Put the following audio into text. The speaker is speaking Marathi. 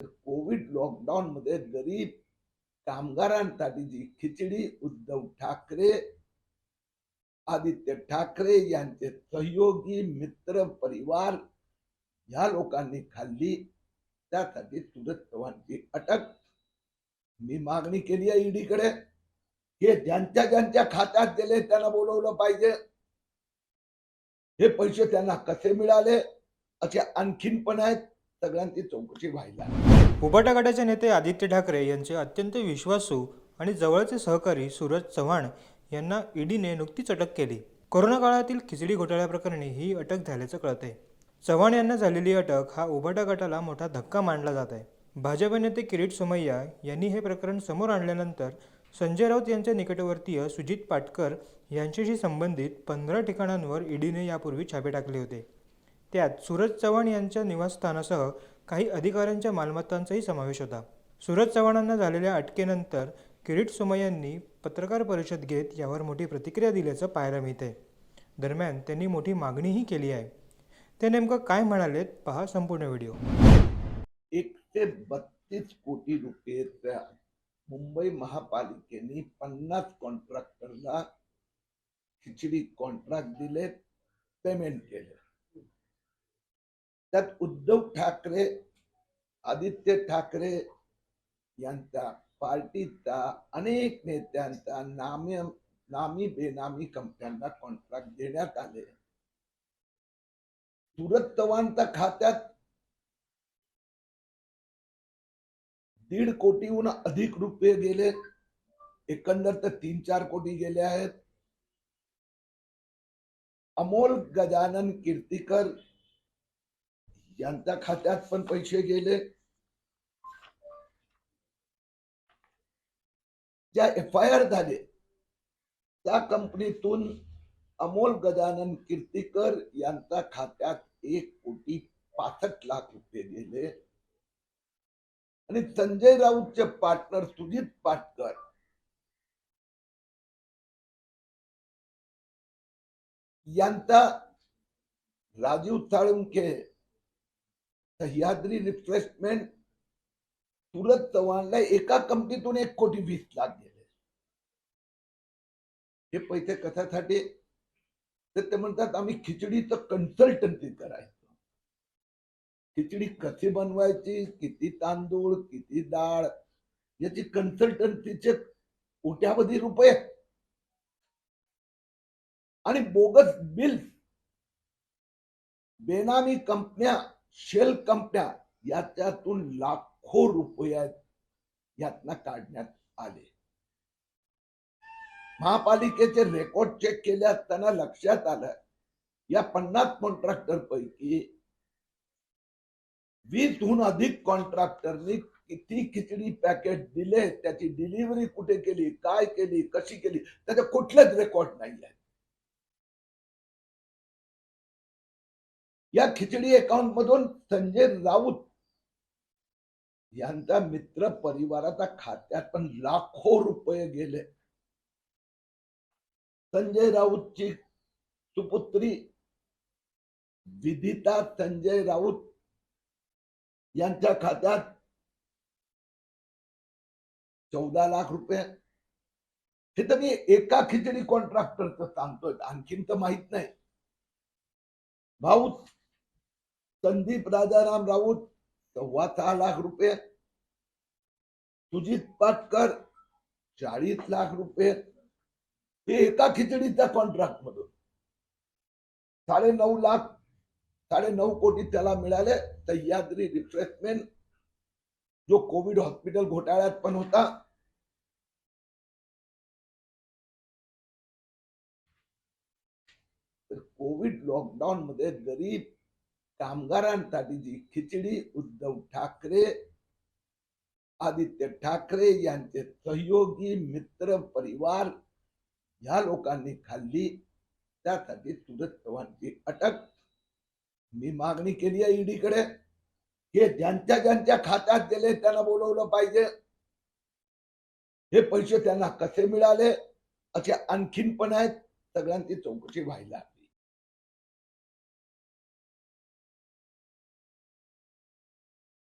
कोविड लॉकडाऊन मध्ये गरीब कामगारांसाठी जी खिचडी उद्धव ठाकरे आदित्य ठाकरे यांचे सहयोगी मित्र परिवार या लोकांनी खाल्ली. त्यासाठी सुरज चव्हाणची अटक. मी मागणी केली आहे ईडीकडे. हे ज्यांच्या ज्यांच्या खात्यात गेले त्यांना बोलवलं पाहिजे. हे पैसे त्यांना कसे मिळाले? असे आणखीन पण आहेत. सगळ्यांची चौकशी व्हायला. उभाटा गटाचे नेते आदित्य ठाकरे यांचे अत्यंत विश्वासू आणि जवळचे सहकारी सूरज चव्हाण यांना ईडीने नुकतीच अटक केली. कोरोना काळातील खिचडी घोटाळ्याप्रकरणी ही अटक झाल्याचं कळतंय. चव्हाण यांना झालेली अटक हा उभाटा गटाला मोठा धक्का मानला जात आहे. भाजप नेते किरीट सोमय्या यांनी हे प्रकरण समोर आणल्यानंतर संजय राऊत यांच्या निकटवर्तीय सुजित पाटकर यांच्याशी संबंधित पंधरा ठिकाणांवर ईडीने यापूर्वी छापे टाकले होते. त्यात सूरज चव्हाण यांच्या निवासस्थानासह काही अधिकाऱ्यांच्या मालमत्तांचाही समावेश होता. सूरज चव्हाणांना झालेल्या अटकेनंतर किरीट सोमय्यांनी पत्रकार परिषद घेत यावर मोठी प्रतिक्रिया दिल्याचं पाहायला मिळते दरम्यान त्यांनी मोठी मागणीही केली आहे. ते नेमकं काय म्हणालेत पहा संपूर्ण व्हिडिओ. एकशे बत्तीस कोटी रुपयेच्या मुंबई महापालिकेने पन्नास कॉन्ट्रॅक्टरला खिचडी कॉन्ट्रॅक्ट दिले पेमेंट केले त्यात उद्धव ठाकरे आदित्य ठाकरे यांचा पार्टीचा अनेक नेत्यांचा नामी नामी बेनामी कंपन्यांना कॉन्ट्रॅक्ट देण्यात आले. सुरत चव्हाणच्या खात्यात दीड कोटीहून अधिक रुपये गेले. एकंदर तर तीन चार कोटी गेले आहेत. अमोल गजानन कीर्तीकर यांच्या खात्यात पण पैसे गेले. ज्या एफ आय आर झाले त्या कंपनीतून अमोल गजानन कीर्तीकर यांच्या खात्यात एक कोटी पासष्ट लाख रुपये गेले. आणि संजय राऊतचे पार्टनर सुजित पाटकर यांचा राजीव साळुंखे सह्याद्री रिफ्रेशमेंट तुरत चव्हाणला एका कंपनीतून एक कोटी वीस लाख गेले. हे पैसे कशासाठी? तर ते म्हणतात आम्ही खिचडीचं कन्सल्टन्सी करायचं. खिचडी कशी बनवायची? किती तांदूळ किती डाळ? याची कन्सल्टन्सीचे कोट्यावधी रुपये. आणि बोगस बिल बेनामी कंपन्या शेल कंपन्या याच्यातून लाखो रुपयात यातना काढण्यात आले. महापालिकेचे रेकॉर्ड चेक केले असताना लक्षात आलं या पन्नास कॉन्ट्रॅक्टर पैकी वीसहून अधिक कॉन्ट्रॅक्टरनी किती खिचडी पॅकेट दिले त्याची डिलिव्हरी कुठे केली काय केली कशी केली त्याचा कुठलंच रेकॉर्ड नाही आहे या खिचडी अकाउंट मधून संजय राऊत यांचा मित्र परिवाराच्या खात्यात पण लाखो रुपये गेले. संजय राऊतची सुपुत्री विदिता संजय राऊत यांच्या खात्यात चौदा लाख रुपये. हे तर मी एका खिचडी कॉन्ट्रॅक्टरचं सांगतोय आणखीन तर माहीत नाही. भाऊ संदीप राजाराम राऊत सव्वा सहा लाख रुपये. सुजित पाटकर चाळीस लाख रुपये. हे एका खिचडीच्या कॉन्ट्रॅक्ट मधून. साडे नऊ लाख साडे नऊ कोटी त्याला मिळाले. सह्याद्री रिफ्रेशमेंट जो कोविड हॉस्पिटल घोटाळ्यात पण होता. तर कोविड लॉकडाऊन मध्ये गरीब कामगारांसाठी जी खिचडी उद्धव ठाकरे आदित्य ठाकरे यांचे सहयोगी मित्र परिवार या लोकांनी खाल्ली. त्यासाठी सुरज चव्हाणची अटक. मी मागणी केली आहे ईडीकडे. हे ज्यांच्या ज्यांच्या खात्यात गेले त्यांना बोलवलं पाहिजे. हे पैसे त्यांना कसे मिळाले? असे आणखीन पण आहेत. सगळ्यांची चौकशी व्हायला